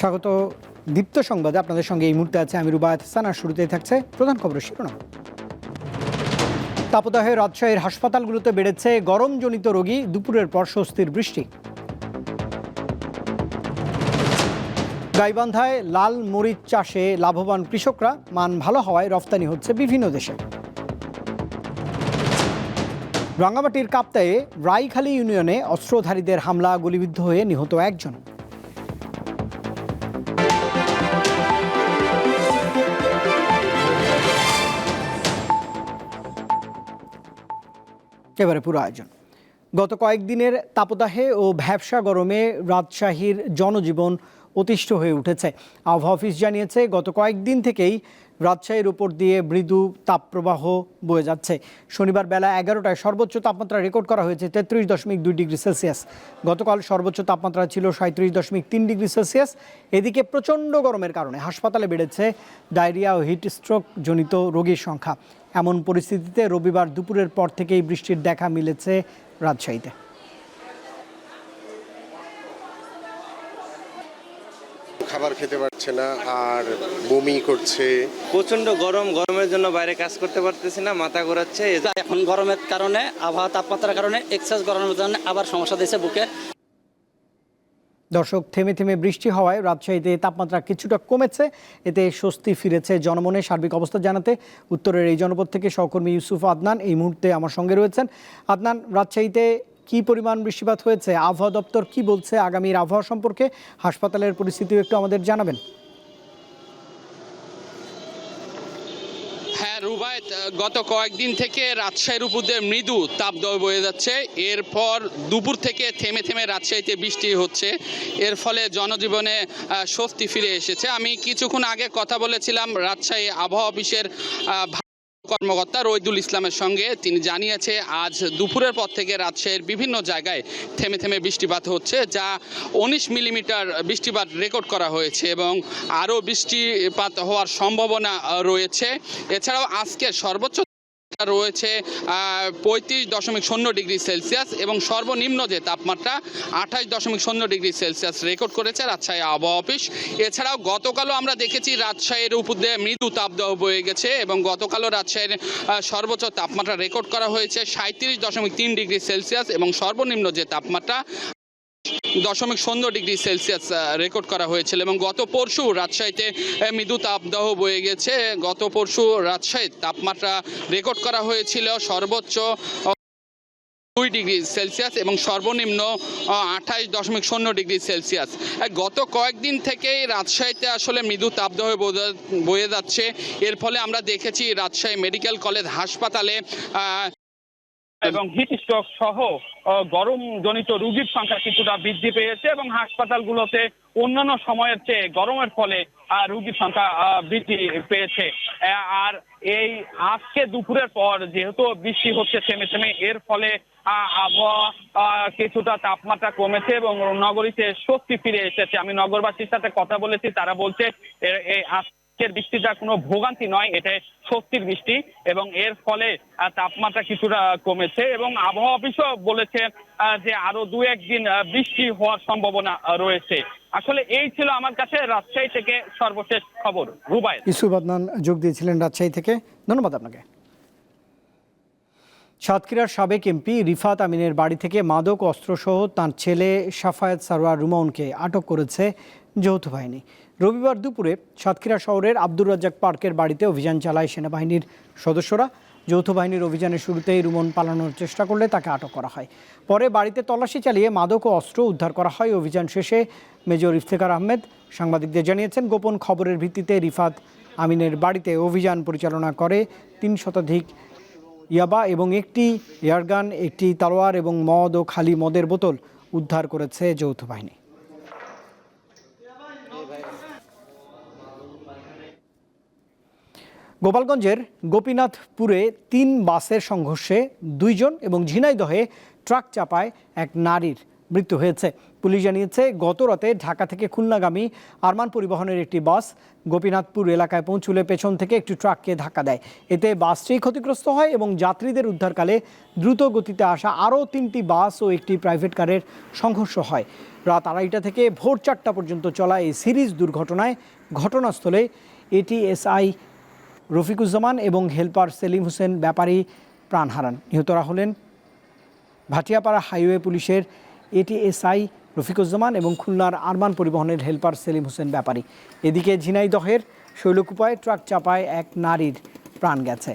স্বাগত দীপ্ত সংবাদে। আপনাদের সঙ্গে এই মুহূর্তে আছে আমি রুবায়ত হাসান আর শুরুতেই থাকছে প্রধান খবর শিরোনাম। তাপদাহে রাজশাহীর হাসপাতালগুলোতে বেড়েছে গরমজনিত রোগী। দুপুরের পর স্বস্তির বৃষ্টি। গাইবান্ধায় লাল মরিচ চাষে লাভবান কৃষকরা। মান ভালো হওয়ায় রফতানি হচ্ছে বিভিন্ন দেশে। রাঙ্গামাটির কাপ্তায়ে রাইখালী ইউনিয়নে অস্ত্রধারীদের হামলা। গুলিবিদ্ধ হয়ে নিহত একজন। এবারে পুরো আয়োজন। গত কয়েকদিনের তাপদাহে ও ভ্যাবসা গরমে রাজশাহীর জনজীবন অতিষ্ঠ হয়ে উঠেছে। আবহাওয়া অফিস জানিয়েছে, গত কয়েকদিন থেকেই রাজশাহীর উপর দিয়ে মৃদু তাপপ্রবাহ বয়ে যাচ্ছে। শনিবার বেলা এগারোটায় সর্বোচ্চ তাপমাত্রা রেকর্ড করা হয়েছে তেত্রিশ দশমিক দুই ডিগ্রি সেলসিয়াস। গতকাল সর্বোচ্চ তাপমাত্রা ছিল সাঁত্রিশ দশমিক তিন ডিগ্রি সেলসিয়াস। এদিকে প্রচণ্ড গরমের কারণে হাসপাতালে বেড়েছে ডায়রিয়া ও হিট স্ট্রোক জনিত রোগীর সংখ্যা। এমন পরিস্থিতিতে রবিবার দুপুরের পর থেকেই বৃষ্টির দেখা মিলেছে রাজশাহীতে। খাবার খেতে পারছে না আর বমি করছে। প্রচণ্ড গরম গরমের জন্য বাইরে কাজ করতে পারতেছি না মাথা ঘোরাচ্ছে। এখন গরমের কারণে আবহাওয়া তাপমাত্রার কারণে এক্সেস গরমের জন্য আবার সমস্যা দিয়েছে বুকে। দর্শক, থেমে থেমে বৃষ্টি হওয়ায় রাজশাহীতে তাপমাত্রা কিছুটা কমেছে। এতে স্বস্তি ফিরেছে জনমনে। সার্বিক অবস্থা জানাতে উত্তরের এই জনপদ থেকে সহকর্মী ইউসুফ আদনান এই মুহূর্তে আমার সঙ্গে রয়েছেন। আদনান, রাজশাহীতে কি পরিমাণ বৃষ্টিপাত হয়েছে? আবহাওয়া দপ্তর কি বলছে? আগামীর আবহাওয়া সম্পর্কে হাসপাতালের পরিস্থিতিও একটু আমাদের জানাবেন হ্যাঁ রুবায়ত গত কয়েকদিন থেকে রাজশাহীর উপর দিয়ে মৃদু তাপদয় বয়ে যাচ্ছে। এরপর দুপুর থেকে থেমে থেমে রাজশাহীতে বৃষ্টি হচ্ছে। এর ফলে জনজীবনে স্বস্তি ফিরে এসেছে। আমি কিছুক্ষণ আগে কথা বলেছিলাম রাজশাহী আবহাওয়া অফিসের কর্মকর্তা রইদুল ইসলামের সঙ্গে তিনি জানিয়েছে, আজ দুপুরের পর থেকে রাজশাহীর বিভিন্ন জায়গায় থেমে থেমে বৃষ্টিপাত হচ্ছে, যা উনিশ মিলিমিটার বৃষ্টিপাত রেকর্ড করা হয়েছে এবং আরও বৃষ্টিপাত হওয়ার সম্ভাবনা রয়েছে। এছাড়াও আজকে সর্বোচ্চ রয়েছে পঁয়ত্রিশ দশমিক শূন্য ডিগ্রি সেলসিয়াস এবং সর্বনিম্ন যে তাপমাত্রা আঠাশ দশমিক শূন্য ডিগ্রি সেলসিয়াস রেকর্ড করেছে রাজশাহী আবহাওয়া অফিস। এছাড়াও গতকালও আমরা দেখেছি রাজশাহীর উপর দিয়ে মৃদু তাপদাহ বয়ে গেছে এবং গতকালও রাজশাহীর সর্বোচ্চ তাপমাত্রা রেকর্ড করা হয়েছে সাঁত্রিশ দশমিক তিন ডিগ্রি সেলসিয়াস এবং সর্বনিম্ন যে তাপমাত্রা দশমিক শূন্য ডিগ্রি সেলসিয়াস রেকর্ড করা হয়েছিল এবং গত পরশু রাজশাহীতে মৃদু তাপদাহ বয়ে গেছে। গত পরশু রাজশাহীর তাপমাত্রা রেকর্ড করা হয়েছিল সর্বোচ্চ দুই ডিগ্রি সেলসিয়াস এবং সর্বনিম্ন আঠাশ দশমিক শূন্য ডিগ্রি সেলসিয়াস। গত কয়েকদিন থেকেই রাজশাহীতে আসলে মৃদু তাপদাহ বয়ে- যাচ্ছে। এর ফলে আমরা দেখেছি রাজশাহী মেডিকেল কলেজ হাসপাতালে এবং হিট স্ট্রোক সহ গরম জনিত রোগীর সংখ্যা কিছুটা বৃদ্ধি পেয়েছে এবং হাসপাতালগুলোতে অন্যান্য সময়ের চেয়ে গরমের ফলে রোগীর সংখ্যা বৃদ্ধি পেয়েছে। আর এই আজকে দুপুরের পর যেহেতু বৃষ্টি হচ্ছে থেমে থেমে, এর ফলে আবহাওয়া কিছুটা তাপমাত্রা কমেছে এবং নগরীতে স্বস্তি ফিরে এসেছে। আমি নগরবাসীর সাথে কথা বলেছি, তারা বলছে এই আজকের বৃষ্টিটা কোনো ভোগান্তি নয় এটা স্বস্তির বৃষ্টি এবং এর ফলে তাপমাত্রা কিছুটা কমেছে এবং আবহাওয়া অফিসও বলেছে যে আরও দু একদিন বৃষ্টি হওয়ার সম্ভাবনা রয়েছে। আসলে এই ছিল আমার কাছে রাজশাহী থেকে সর্বশেষ খবর। রুবায়েত ইউসুফ আদনান যোগ দিয়েছিলেন রাজশাহী থেকে। ধন্যবাদ আপনাকে। সাতক্ষীরার সাবেক এমপি রিফাত আমিনের বাড়ি থেকে মাদক, অস্ত্রসহ তার ছেলে সাফায়েত সারোয়ার রুমাউনকে আটক করেছে যৌথ বাহিনী। রবিবার দুপুরে সাতক্ষীরা শহরের আব্দুর রাজ্জাক পার্কের বাড়িতে অভিযান চালায় সেনাবাহিনীর সদস্যরা। যৌথ বাহিনীর অভিযানের শুরুতেই রুমন পালানোর চেষ্টা করলে তাকে আটক করা হয়। পরে বাড়িতে তল্লাশি চালিয়ে মাদক ও অস্ত্র উদ্ধার করা হয়। অভিযান শেষে মেজর ইফতেখার আহমেদ সাংবাদিকদের জানিয়েছেন, গোপন খবরের ভিত্তিতে রিফাত আমিনের বাড়িতে অভিযান পরিচালনা করে তিন শতাধিক ইয়াবা এবং একটি এয়ারগান, একটি তালোয়ার এবং মদ ও খালি মদের বোতল উদ্ধার করেছে যৌথ বাহিনী। গোপালগঞ্জের গোপীনাথপুরে তিন বাসের সংঘর্ষে দুইজন এবং ঝিনাইদহে ট্রাক চাপায় এক নারীর মৃত্যু হয়েছে। পুলিশ জানিয়েছে গত রাতে ঢাকা থেকে খুলনাগামী আরমান পরিবহনের একটি বাস গোপীনাথপুর এলাকায় পৌঁছুলে পেছন থেকে একটি ট্রাককে ধাক্কা দেয়। এতে বাসটি ক্ষতিগ্রস্ত হয় এবং যাত্রীদের উদ্ধারকালে দ্রুত গতিতে আসা আরও তিনটি বাস ও একটি প্রাইভেট কারের সংঘর্ষ হয়। রাত আড়াইটা থেকে ভোর চারটা পর্যন্ত চলা এই সিরিজ দুর্ঘটনায় ঘটনাস্থলে এটিএসআই রফিকুজ্জামান এবং হেলপার সেলিম হোসেন ব্যাপারী প্রাণ হারান। নিহতরা হলেন ভাটিয়াপাড়া হাইওয়ে পুলিশের এটিএসআই রফিকুজ্জামান এবং খুলনার আরমান পরিবহনের হেলপার সেলিম হোসেন ব্যাপারী। এদিকে ঝিনাইদহের শৈলকুপায় ট্রাক চাপায় এক নারীর প্রাণ গেছে।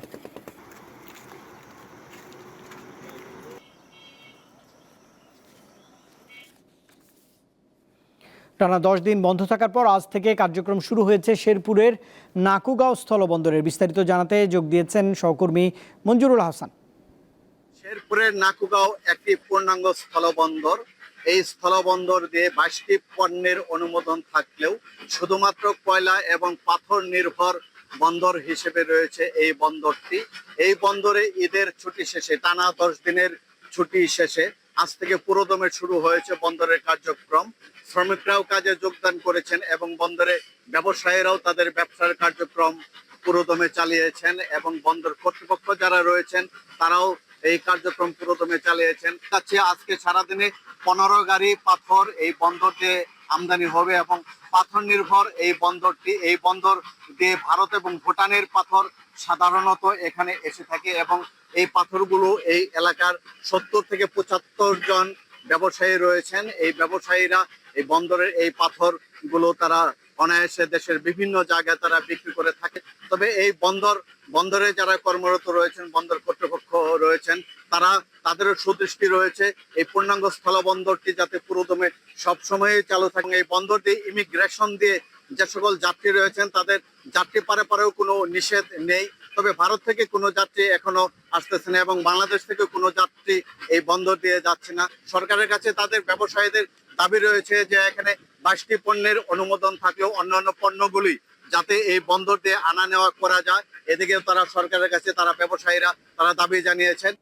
টানা দশ দিন বন্ধ থাকার পর আজ থেকে কার্যক্রম শুরু হয়েছে শেরপুরের নাকুগাঁও স্থলবন্দরের। বিস্তারিত জানাতে যোগ দিয়েছেন সহকর্মী মঞ্জুরুল হাসান। শেরপুরের নাকুগাঁও একটি পূর্ণাঙ্গ স্থলবন্দর। এই স্থলবন্দর দিয়ে বাইশটি পণ্যের অনুমোদন থাকলেও শুধুমাত্র কয়লা এবং পাথর নির্ভর বন্দর হিসেবে রয়েছে এই বন্দরটি। এই বন্দরে ঈদের ছুটি শেষে, টানা দশ দিনের ছুটি শেষে আজ থেকে পুরোদমে শুরু হয়েছে বন্দরের কার্যক্রম। শ্রমিকরাও কাজে যোগদান করেছেন এবং বন্দরে ব্যবসায়ীরাও তাদের ব্যবসার কার্যক্রম পুরোদমে চালিয়েছেন এবং বন্দর কর্তৃপক্ষ যারা রয়েছেন, তারাও এই কার্যক্রম পুরোদমে চালিয়েছেন। কাছে আজকে সারাদিনে পনেরো গাড়ি পাথর এই বন্দর দিয়ে আমদানি হবে এবং পাথর নির্ভর এই বন্দরটি, এই বন্দর দিয়ে ভারত এবং ভুটানের পাথর সাধারণত এখানে এসে থাকে এবং এই পাথরগুলো এই এলাকার সত্তর থেকে পঁচাত্তর জন ব্যবসায়ী রয়েছেন। এই ব্যবসায়ীরা এই বন্দরের এই পাথরগুলো তারা অনায়াসে দেশের বিভিন্ন জায়গায় তারা বিক্রি করে থাকে। তবে এই বন্দর বন্দরে যারা কর্মরত রয়েছেন, বন্দর কর্তৃপক্ষ রয়েছেন, তারা তাদেরও সুদৃষ্টি রয়েছে। এই পূর্ণাঙ্গ স্থল বন্দরটি যাতে পুরোদমে সবসময় চালু থাকে। এই বন্দরটি ইমিগ্রেশন দিয়ে যে সকল যাত্রী রয়েছেন, তাদের যাত্রী পারে পারেও কোনো নিষেধ নেই। তবে ভারত থেকে কোনো যাত্রী এখনও আসতেছে না এবং বাংলাদেশ থেকে কোনো যাত্রী এই বন্দর দিয়ে যাচ্ছে না। সরকারের কাছে তাদের ব্যবসায়ীদের দাবি রয়েছে যে, এখানে বাইশটি পণ্যের অনুমোদন থাকলেও অন্যান্য পণ্যগুলি যাতে এই বন্দর দিয়ে আনা নেওয়া করা যায়। এদিকে তারা সরকারের কাছে, তারা ব্যবসায়ীরা, তারা দাবি জানিয়েছেন।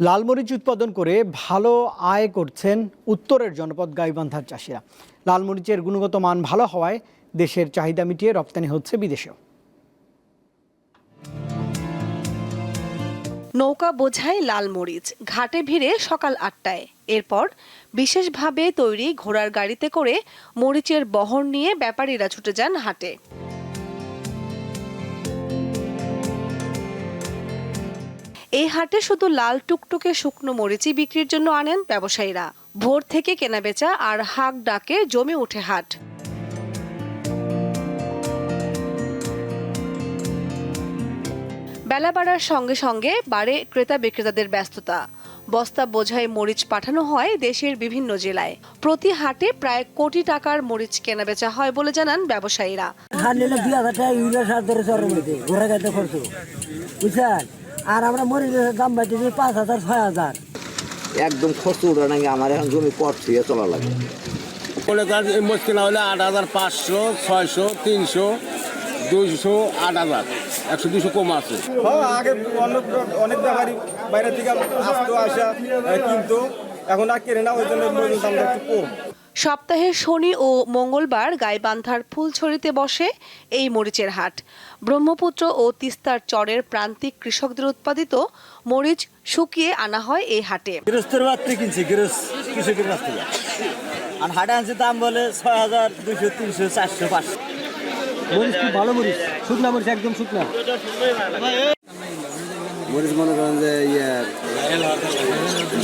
লালমরিচ উৎপাদন করে ভালো আয় করছেন উত্তরের জনপদ গাইবান্ধার চাষিরা। লালমরিচের গুণগত মান ভালো হওয়ায় দেশের চাহিদা মিটিয়ে রপ্তানি হচ্ছে বিদেশেও। নৌকা বোঝায় লাল মরিচ। ঘাটে ভিড়ে সকাল আটটায়। এরপর বিশেষভাবে তৈরি ঘোড়ার গাড়িতে করে মরিচের বহর নিয়ে ব্যাপারীরা ছুটে যান হাটে। এই হাটে শুধু লাল টুকটুকে শুকনো মরিচই বিক্রির জন্য আনেন ব্যবসায়ীরা। ভোর থেকে কেনাবেচা আর হাক ডাকে জমে ওঠে হাট। বেলা বাড়ার সঙ্গে সঙ্গে বাড়ে ক্রেতা বিক্রেতাদের ব্যস্ততা। বস্তা বোঝাই মরিচ পাঠানো হয় দেশের বিভিন্ন জেলায়। প্রতি হাটে প্রায় কোটি টাকার মরিচ কেনাবেচা হয় বলে জানান ব্যবসায়ীরা। আর আমরা মরিচের দাম পাইতেছি পাঁচ হাজার ছয় হাজার। একদম খরচ উঠে নাকি আমার এখন জমি পথ ছুঁয়ে চলা লাগে। বলে তার এই হলে আট হাজার পাঁচশো ছয়শো তিনশো দুইশো আট হাজার। একশো দুশো কম আছে। আগে অনেক অনেক ব্যাপারী বাইরে থেকে আসতো আসা কিন্তু। এখন আর কেনে না ওই জন্য দামটা একটু কম। সপ্তাহের শনি ও মঙ্গলবার গাইবান্ধার ফুলছড়িতে বসে এই মরিচের হাট। ব্রহ্মপুত্র ও তিস্তার চরের প্রান্তিক কৃষকদের উৎপাদিত মরিচ শুকিয়ে আনা হয় এই হাটে। গৃহস্থের বাড়তে কিনছি কৃষকের কাছ থেকে আর হাটে আনছে দাম বলে ছয় হাজার দুইশো তিনশো চারশো পাঁচশো। মরিচ খুব ভালো মরিচ? শুকনা মরিচ একদম শুকনা। মরিচ মনে করেন যে ইয়ে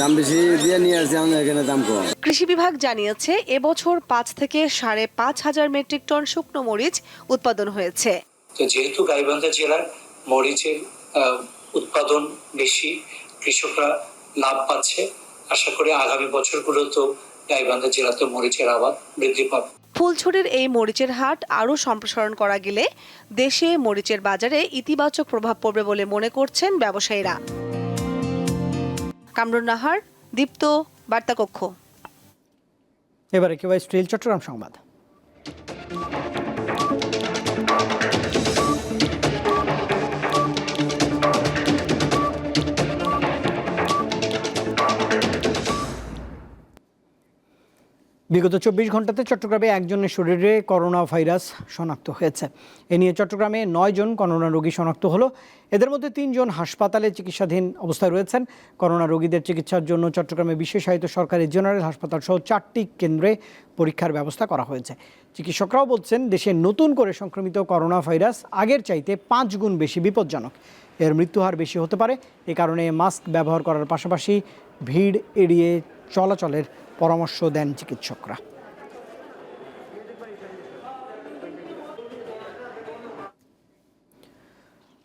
দাম বেশি দিয়ে নিয়ে আসছে আমাদের এখানে দাম কম। কৃষি বিভাগ জানিয়েছে এবছর পাঁচ থেকে সাড়ে পাঁচ হাজার মেট্রিক টন শুকনো মরিচ উৎপাদন হয়েছে। তো যেহেতু গাইবান্ধা জেলার মরিচের আহ, উৎপাদন বেশি কৃষকরা লাভ পাচ্ছে আশা করি আগামী বছরগুলোতেও গাইবান্ধা জেলাতে মরিচের আবাদ বৃদ্ধি পাবে। ফুলছড়ির এই মরিচের হাট আরও সম্প্রসারণ করা গেলে দেশে মরিচের বাজারে ইতিবাচক প্রভাব পড়বে বলে মনে করছেন ব্যবসায়ীরা। কামরুন নাহার, দীপ্ত, বার্তাকক্ষ। এবারে কেউ স্টিল চট্টগ্রাম সংবাদ। বিগত চব্বিশ ঘন্টাতে চট্টগ্রামে একজনের শরীরে করোনা ভাইরাস শনাক্ত হয়েছে। এ নিয়ে চট্টগ্রামে নয় জন করোনা রোগী শনাক্ত হলো। এদের মধ্যে তিনজন হাসপাতালে চিকিৎসাধীন অবস্থায় রয়েছেন। করোনা রোগীদের চিকিৎসার জন্য চট্টগ্রামে বিশেষায়িত সরকারি জেনারেল হাসপাতাল সহ চারটি কেন্দ্রে পরীক্ষার ব্যবস্থা করা হয়েছে। চিকিৎসকরাও বলছেন, দেশে নতুন করে সংক্রমিত করোনা ভাইরাস আগের চাইতে পাঁচ গুণ বেশি বিপজ্জনক। এর মৃত্যুহার বেশি হতে পারে। এ কারণে মাস্ক ব্যবহার করার পাশাপাশি ভিড় এড়িয়ে চলাচলের পরামর্শ দেন চিকিৎসকরা।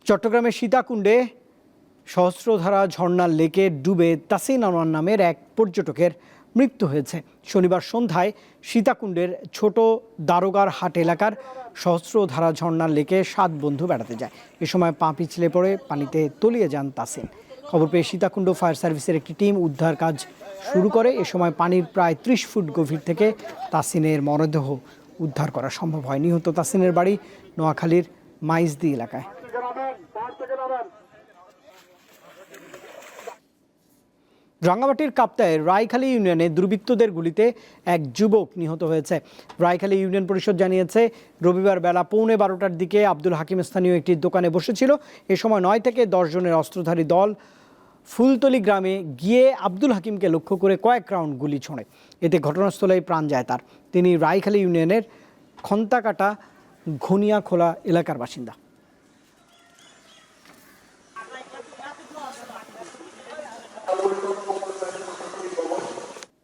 চট্টগ্রামের সীতাকুণ্ডে সহস্রধারা ঝর্ণার লেকে ডুবে তাসিন আনোয়ার নামের এক পর্যটকের মৃত্যু হয়েছে। শনিবার সন্ধ্যায় সীতাকুণ্ডের ছোট দারোগার হাট এলাকার সহস্রধারা ঝর্ণার লেকে সাত বন্ধু বেড়াতে যায়। এ সময় পা পিছলে পড়ে পানিতে তলিয়ে যান তাসিন। খবর পেয়ে সীতাকুণ্ড ফায়ার সার্ভিসের একটি টিম উদ্ধার কাজ শুরু করে, এ সময় পানির প্রায় ত্রিশ ফুট গভীর থেকে তাসিনের মরদেহ উদ্ধার করা সম্ভব হয়। নিহত তাসিনের বাড়ি নোয়াখালীর মাইজদি এলাকায়। রাঙ্গামাটির কাপ্তায় রায়খালী ইউনিয়নে দুর্বৃত্তদের গুলিতে এক যুবক নিহত হয়েছে। রায়খালী ইউনিয়ন পরিষদ জানিয়েছে, রবিবার বেলা পৌনে বারোটার দিকে আব্দুল হাকিম স্থানীয় একটি দোকানে বসেছিল। এ সময় নয় থেকে দশ জনের অস্ত্রধারী দল ফুলতলি গ্রামে গিয়ে আব্দুল হাকিমকে লক্ষ্য করে কয়েক রাউন্ড গুলি ছোঁড়ে। এতে ঘটনাস্থলেই প্রাণ যায় তার। তিনি রায়খালী ইউনিয়নের খন্তাকাটা ঘনিয়াখোলা এলাকার বাসিন্দা।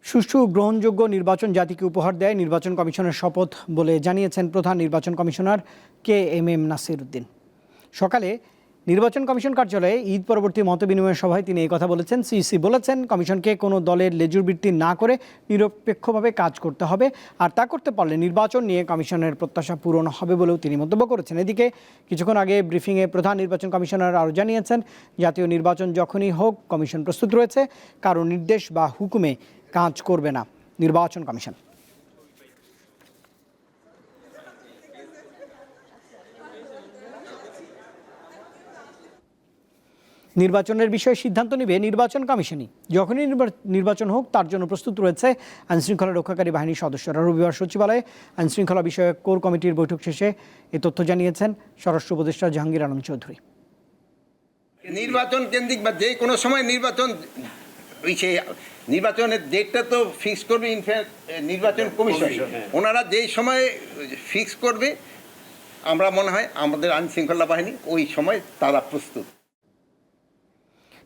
সুষ্ঠু গ্রহণযোগ্য নির্বাচন জাতিকে উপহার দেয় নির্বাচন কমিশনের শপথ বলে জানিয়েছেন প্রধান নির্বাচন commissioner K M M Nasir Uddin সকালে নির্বাচন কমিশন কার্যালয়ে ঈদ পরবর্তী মতবিনিময় সভায় তিনি এই কথা বলেছেন। সিইসি বলেছেন, কমিশনকে কোনো দলের লেজুর বৃত্তি না করে নিরপেক্ষভাবে কাজ করতে হবে আর তা করতে পারলে নির্বাচন নিয়ে কমিশনের প্রত্যাশা পূরণ হবে বলেও তিনি মন্তব্য করেছেন। এদিকে কিছুক্ষণ আগে ব্রিফিংয়ে প্রধান নির্বাচন কমিশনার আরও জানিয়েছেন, জাতীয় নির্বাচন যখনই হোক, কমিশন প্রস্তুত রয়েছে, কারও নির্দেশ বা হুকুমে কাজ করবে না নির্বাচন কমিশন। নির্বাচনের বিষয়ে সিদ্ধান্ত নেবে নির্বাচন কমিশনই। যখনই নির্বা- নির্বাচন হোক তার জন্য প্রস্তুত রয়েছে আইনশৃঙ্খলা রক্ষাকারী বাহিনীর সদস্যরা। রবিবার সচিবালয়ে আইনশৃঙ্খলা বিষয়ক কোর কমিটির বৈঠক শেষে এ তথ্য জানিয়েছেন স্বরাষ্ট্র উপদেষ্টা জাহাঙ্গীর আলম চৌধুরী। নির্বাচন কেন্দ্রিক বা যে কোনো সময় নির্বাচন সে নির্বাচনের ডেটটা তো ফিক্স করবে ইনফ্যাক্ট নির্বাচন কমিশন। ওনারা যেই সময় ফিক্স করবে আমরা মনে হয় আমাদের আইন শৃঙ্খলা বাহিনী ওই সময় তারা প্রস্তুত।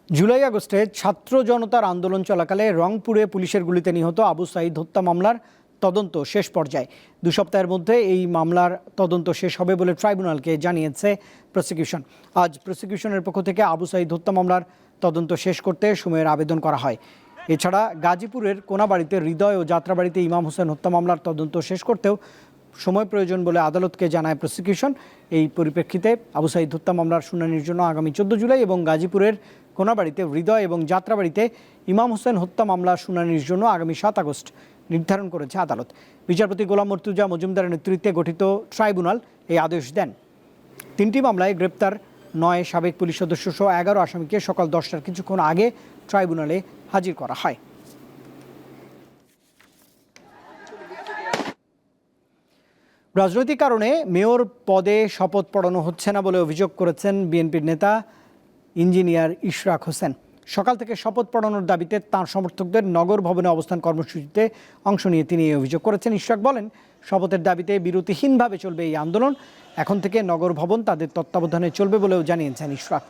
জুলাই আগস্টে ছাত্র জনতার আন্দোলন চলাকালে রংপুরে পুলিশের গুলিতে নিহত আবু সাইদ হত্যা মামলার তদন্ত শেষ পর্যায়ে। দু সপ্তাহের মধ্যে এই মামলার তদন্ত শেষ হবে বলে ট্রাইব্যুনালকে জানিয়েছে প্রসিকিউশন। আজ প্রসিকিউশনের পক্ষ থেকে আবু সাইদ হত্যা মামলার তদন্ত শেষ করতে সময়ের আবেদন করা হয়। এছাড়া গাজীপুরের কোনাবাড়িতে হৃদয় ও যাত্রাবাড়িতে ইমাম হোসেন হত্যা মামলার তদন্ত শেষ করতেও সময় প্রয়োজন বলে আদালতকে জানায় প্রসিকিউশন। এই পরিপ্রেক্ষিতে আবু সাইদ হত্যা মামলার শুনানির জন্য আগামী চোদ্দ জুলাই এবং গাজীপুরের কোনাবাড়িতে, হৃদয় এবং যাত্রাবাড়িতে ইমাম হোসেন হত্যা মামলা শুনানির জন্য আগামী সাত আগস্ট নির্ধারণ করেছে আদালত। বিচারপতি গোলাম মর্তুজা মজুমদারের নেতৃত্বে গঠিত ট্রাইব্যুনাল এই আদেশ দেন। তিনটি মামলায় গ্রেপ্তার নয় সাবেক পুলিশ সদস্য সহ এগারো আসামিকে সকাল দশটার কিছুক্ষণ আগে ট্রাইব্যুনালে হাজির করা হয়। রাজনৈতিক কারণে মেয়র পদে শপথ পড়ানো হচ্ছে না বলে অভিযোগ করেছেন বিএনপির নেতা ইঞ্জিনিয়ার ইশরাক হোসেন। সকাল থেকে শপথ পড়ানোর দাবিতে তাঁর সমর্থকদের নগর ভবনে অবস্থান কর্মসূচিতে অংশ নিয়ে তিনি এই অভিযোগ করেছেন। ইশরাক বলেন, শপথের দাবিতে বিরতিহীনভাবে চলবে এই আন্দোলন। এখন থেকে নগর ভবন তাদের তত্ত্বাবধানে চলবে বলেও জানিয়েছেন ইশরাক।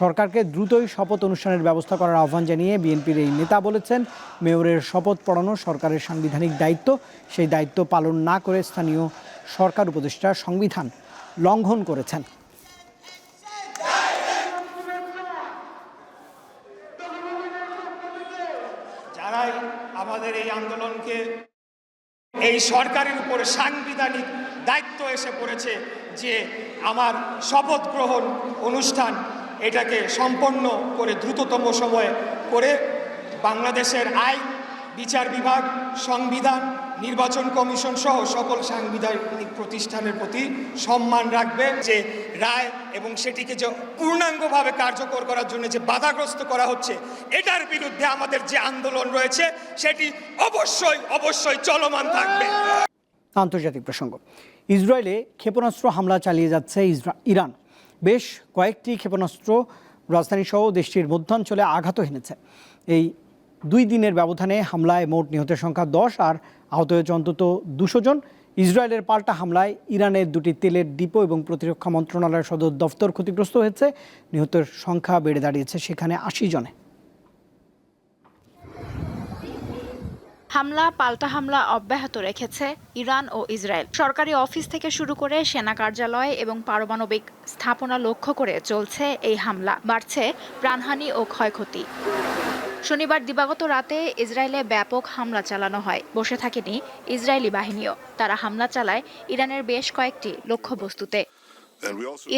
সরকারকে দ্রুতই শপথ অনুষ্ঠানের ব্যবস্থা করার আহ্বান জানিয়ে বিএনপির এই নেতা বলেছেন, মেয়রের শপথ পড়ানো সরকারের সাংবিধানিক দায়িত্ব। সেই দায়িত্ব পালন না করে স্থানীয় সরকার উপদেষ্টা সংবিধান লঙ্ঘন করেছেন যারাই আমাদের এই আন্দোলনকে এই সরকারের উপরে সাংবিধানিক দায়িত্ব এসে পড়েছে যে আমার শপথ গ্রহণ অনুষ্ঠান এটাকে সম্পন্ন করে দ্রুততম সময়ে করে বাংলাদেশের আইন বিচার বিভাগ, সংবিধান, নির্বাচন কমিশন সহ সকল সাংবিধানিক প্রতিষ্ঠানের প্রতি সম্মান রাখবে যে রায় এবং সেটিকে যে পূর্ণাঙ্গভাবে কার্যকর করার জন্য যে বাধাগ্রস্ত করা হচ্ছে, এটার বিরুদ্ধে আমাদের যে আন্দোলন রয়েছে, সেটি অবশ্যই অবশ্যই চলমান থাকবে। আন্তর্জাতিক প্রসঙ্গ। ইসরায়েলে ক্ষেপণাস্ত্র হামলা চালিয়ে যাচ্ছে ইরান। বেশ কয়েকটি ক্ষেপণাস্ত্র রাজধানী সহ দেশটির মধ্যাঞ্চলে আঘাত হেনেছে এই দুই দিনের ব্যবধানে হামলায় মোট নিহতের সংখ্যা দশ আর আহত হয়েছে অন্তত দুশো জন। ইসরায়েলের পাল্টা হামলায় ইরানের দুটি তেলের ডিপো এবং প্রতিরক্ষা মন্ত্রণালয়ের সদর দফতর ক্ষতিগ্রস্ত হয়েছে। নিহতের সংখ্যা বেড়ে দাঁড়িয়েছে সেখানে আশি জনে। হামলা, পাল্টা হামলা অব্যাহত রেখেছে ইরান ও ইসরায়েল। সরকারি অফিস থেকে শুরু করে সেনা কার্যালয় এবং পারমাণবিক স্থাপনা লক্ষ্য করে চলছে এই হামলা। বাড়ছে প্রাণহানি ও ক্ষয়ক্ষতি। শনিবার দিবাগত রাতে ইসরায়েলে ব্যাপক হামলা চালানো হয়। বসে থাকেনি ইসরায়েলি বাহিনীও। তারা হামলা চালায় ইরানের বেশ কয়েকটি লক্ষ্যবস্তুতে।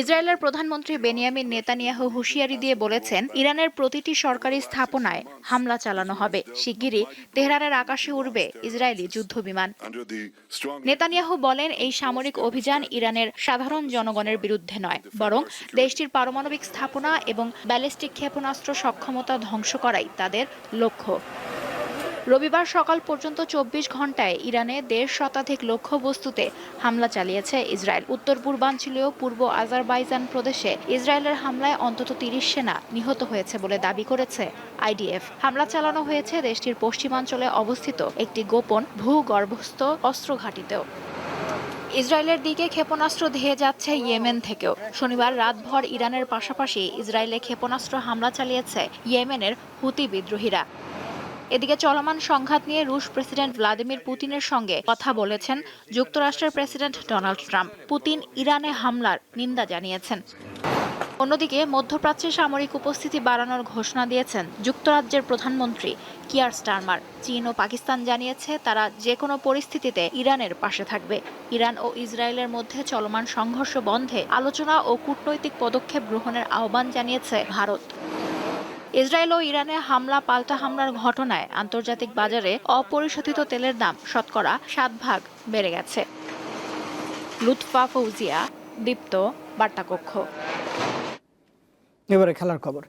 ইসরায়েলের প্রধানমন্ত্রী বেনিয়ামিন নেতানিয়াহু হুঁশিয়ারি দিয়ে বলেছেন ইরানের প্রতিটি সরকারি স্থাপনায় হামলা চালানো হবে। শিগগিরই তেহরানের আকাশে উড়বে ইসরায়েলি যুদ্ধ বিমান। নেতানিয়াহু বলেন এই সামরিক অভিযান ইরানের সাধারণ জনগণের বিরুদ্ধে নয় বরং দেশটির পারমাণবিক স্থাপনা এবং ব্যালিস্টিক ক্ষেপণাস্ত্র সক্ষমতা ধ্বংস করাই তাদের লক্ষ্য। রবিবার সকাল পর্যন্ত চব্বিশ ঘন্টায় ইরানে দেড় শতাধিক লক্ষ্যবস্তুতে হামলা চালিয়েছে ইসরায়েল। উত্তর পূর্বাঞ্চলীয় পূর্ব আজারবাইজান প্রদেশে ইসরায়েলের হামলায় অন্তত তিরিশ সেনা নিহত হয়েছে বলে দাবি করেছে আইডিএফ। হামলা চালানো হয়েছে দেশটির পশ্চিমাঞ্চলে অবস্থিত একটি গোপন ভূগর্ভস্থ অস্ত্র ঘাঁটিতেও। ইসরায়েলের দিকে ক্ষেপণাস্ত্র ধেয়ে যাচ্ছে ইয়েমেন থেকেও। শনিবার রাতভর ইরানের পাশাপাশি ইসরায়েলে ক্ষেপণাস্ত্র হামলা চালিয়েছে ইয়েমেনের হুতি বিদ্রোহীরা। এদিকে চলমান সংঘাত নিয়ে রুশ প্রেসিডেন্ট ভ্লাদিমির পুতিনের সঙ্গে কথা বলেছেন যুক্তরাষ্ট্রের প্রেসিডেন্ট ডোনাল্ড ট্রাম্প। পুতিন ইরানে হামলার নিন্দা জানিয়েছেন। অন্যদিকে মধ্যপ্রাচ্যে সামরিক উপস্থিতি বাড়ানোর ঘোষণা দিয়েছেন যুক্তরাজ্যের প্রধানমন্ত্রী কিয়ার স্টারমার। চীন ও পাকিস্তান জানিয়েছে তারা যে কোনো পরিস্থিতিতে ইরানের পাশে থাকবে। ইরান ও ইসরায়েলের মধ্যে চলমান সংঘর্ষ বন্ধে আলোচনা ও কূটনৈতিক পদক্ষেপ গ্রহণের আহ্বান জানিয়েছে ভারত। ইসরায়েল ও ইরানে হামলা, পাল্টা হামলার ঘটনায় আন্তর্জাতিক বাজারে অপরিশোধিত তেলের দাম শতকরা সাত ভাগ বেড়ে গেছে। লুৎফা ফৌজিয়া, দীপ্ত বার্তাকক্ষ। এবারে খেলার খবর।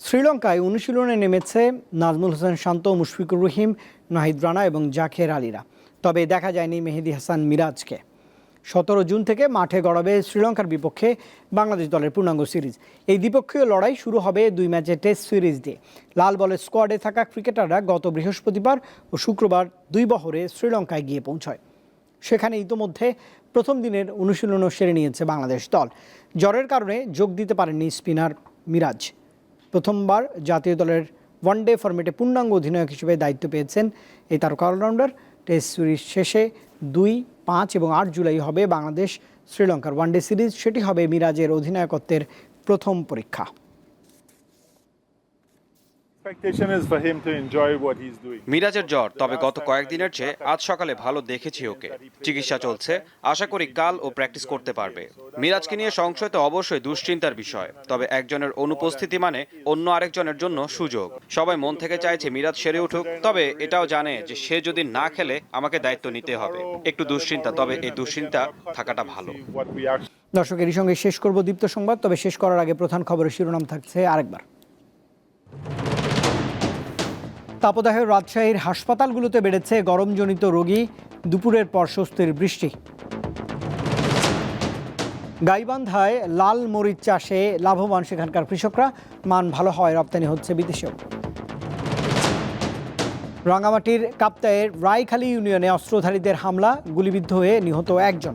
শ্রীলঙ্কায় অনুশীলনে নেমেছে নাজমুল হোসেন শান্ত, মুশফিকুর রহিম, নাহিদ রানা এবং জাকের আলীরা। তবে দেখা যায়নি মেহেদি হাসান মিরাজকে। সতেরো জুন থেকে মাঠে গড়াবে শ্রীলঙ্কার বিপক্ষে বাংলাদেশ দলের পূর্ণাঙ্গ সিরিজ। এই দ্বিপক্ষীয় লড়াই শুরু হবে দুই ম্যাচের টেস্ট সিরিজ দিয়ে। লাল বলের স্কোয়াডে থাকা ক্রিকেটাররা গত বৃহস্পতিবার ও শুক্রবার দুই বহরে শ্রীলঙ্কায় গিয়ে পৌঁছয়। সেখানে ইতোমধ্যে প্রথম দিনের অনুশীলনও সেরে নিয়েছে বাংলাদেশ দল। জ্বরের কারণে যোগ দিতে পারেননি স্পিনার মিরাজ। প্রথমবার জাতীয় দলের ওয়ানডে ফরম্যাটে পূর্ণাঙ্গ অধিনায়ক হিসেবে দায়িত্ব পেয়েছেন এই তারকা অলরাউন্ডার। টেস্ট সিরিজ শেষে দুই পাঁচ এবং আট জুলাই হবে বাংলাদেশ শ্রীলঙ্কার ওয়ানডে সিরিজ। সেটি হবে মিরাজের অধিনায়কত্বের প্রথম পরীক্ষা। মিরাজের জ্বর তবে গত কয়েকদিনের চেয়ে আজ সকালে ভালো দেখেছি ওকে। চিকিৎসা চলছে আশা করি কাল ও প্র্যাকটিস করতে পারবে। মিরাজকে নিয়ে সংশয় তো অবশ্যই দুশ্চিন্তার বিষয় তবে একজনের অনুপস্থিতি মানে অন্য আরেকজনের জন্য সুযোগ। সবাই মন থেকে চাইছে মিরাজ সেরে উঠুক তবে এটাও জানে যে সে যদি না খেলে আমাকে দায়িত্ব নিতে হবে। একটু দুশ্চিন্তা তবে এই দুশ্চিন্তা থাকাটা ভালো। দর্শক এরই সঙ্গে শেষ করব দীপ্ত সংবাদ তবে শেষ করার আগে প্রধান খবরের শিরোনাম থাকছে আরেকবার। তাপদাহের রাজশাহীর হাসপাতালগুলোতে বেড়েছে গরমজনিত রোগী। দুপুরের পর স্বস্তির বৃষ্টি। গাইবান্ধায় লাল মরিচ চাষে লাভবান সেখানকার কৃষকরা। মান ভালো হয় রপ্তানি হচ্ছে বিদেশেও। রাঙামাটির কাপ্তায়ের রায়খালী ইউনিয়নে অস্ত্রধারীদের হামলা, গুলিবিদ্ধ হয়ে নিহত একজন।